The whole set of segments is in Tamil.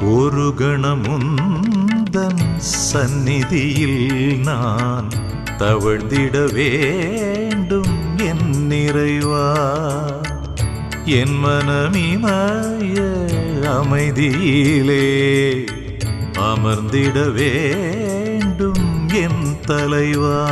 ஒரு கணமுந்தன் சந்நிதியில் நான் தவழ்ந்திட வேண்டும் என் நிறைவா? என் மனமிமய அமைதியிலே அமர்ந்திட வேண்டும் என் தலைவா?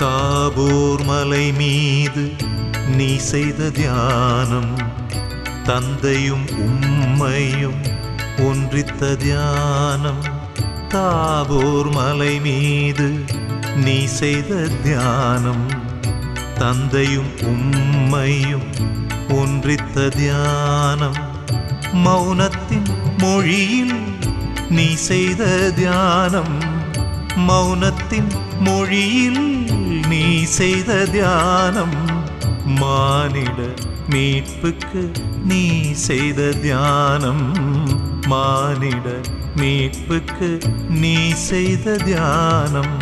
தாபூர் மலை மீது நீ செய்த தியானம் தந்தையும் உம்மையும் ஒன்றித்த தியானம். தாபூர் மலை மீது நீ செய்த தியானம் தந்தையும் உம்மையும் ஒன்றித்த தியானம். மௌனத்தின் மொழியில் நீ செய்த தியானம். மௌனத்தின் மொழியில் நீ செய்த தியானம் மானிட மீட்புக்கு நீ செய்த தியானம் மானிட மீட்புக்கு நீ செய்த தியானம்.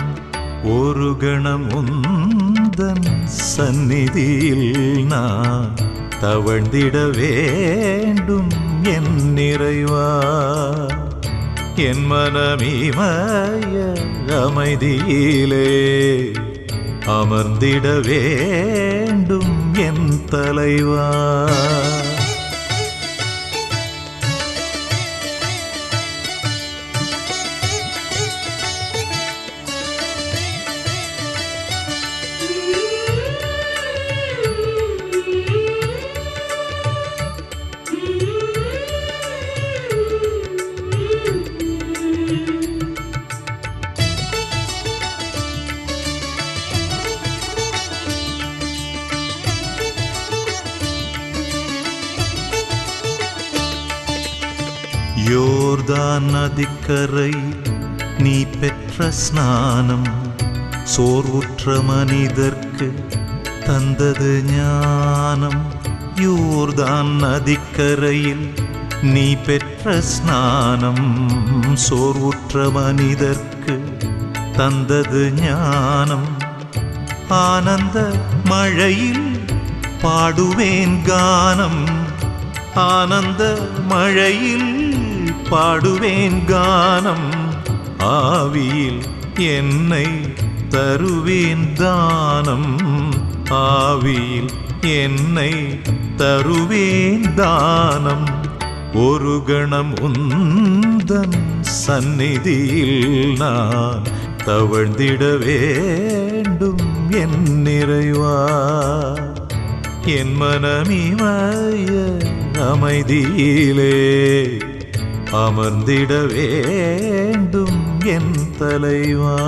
ஒரு கணம் உந்தன் சந்நிதியில் நான் தவழ்ந்திட வேண்டும் என் நிறைவா. என் மனமிமய அமைதியிலே அமர்ந்திட வேண்டும் என் தலைவா. யோர்தான் நதிக்கரை நீ பெற்ற ஸ்நானம் சோர்வுற்ற மனிதர்க்கு தந்தது ஞானம். யோர்தான் நதிக்கரையில் நீ பெற்ற ஸ்நானம் சோர்வுற்ற மனிதர்க்கு தந்தது ஞானம். ஆனந்த மழையில் பாடுவேன் கானம். ஆனந்த மழையில் பாடுவேன் கானம். ஆவியில் என்னை தருவேன் தானம். ஆவியில் என்னை தருவேன் தானம். ஒரு கணம் உந்தன் சந்நிதியில் நான் தவழ்ந்திட வேண்டும் என் நிறைவா. என் மனமிமய அமைதியிலே. அமர்ந்திட வேண்டும் என் தலைவா.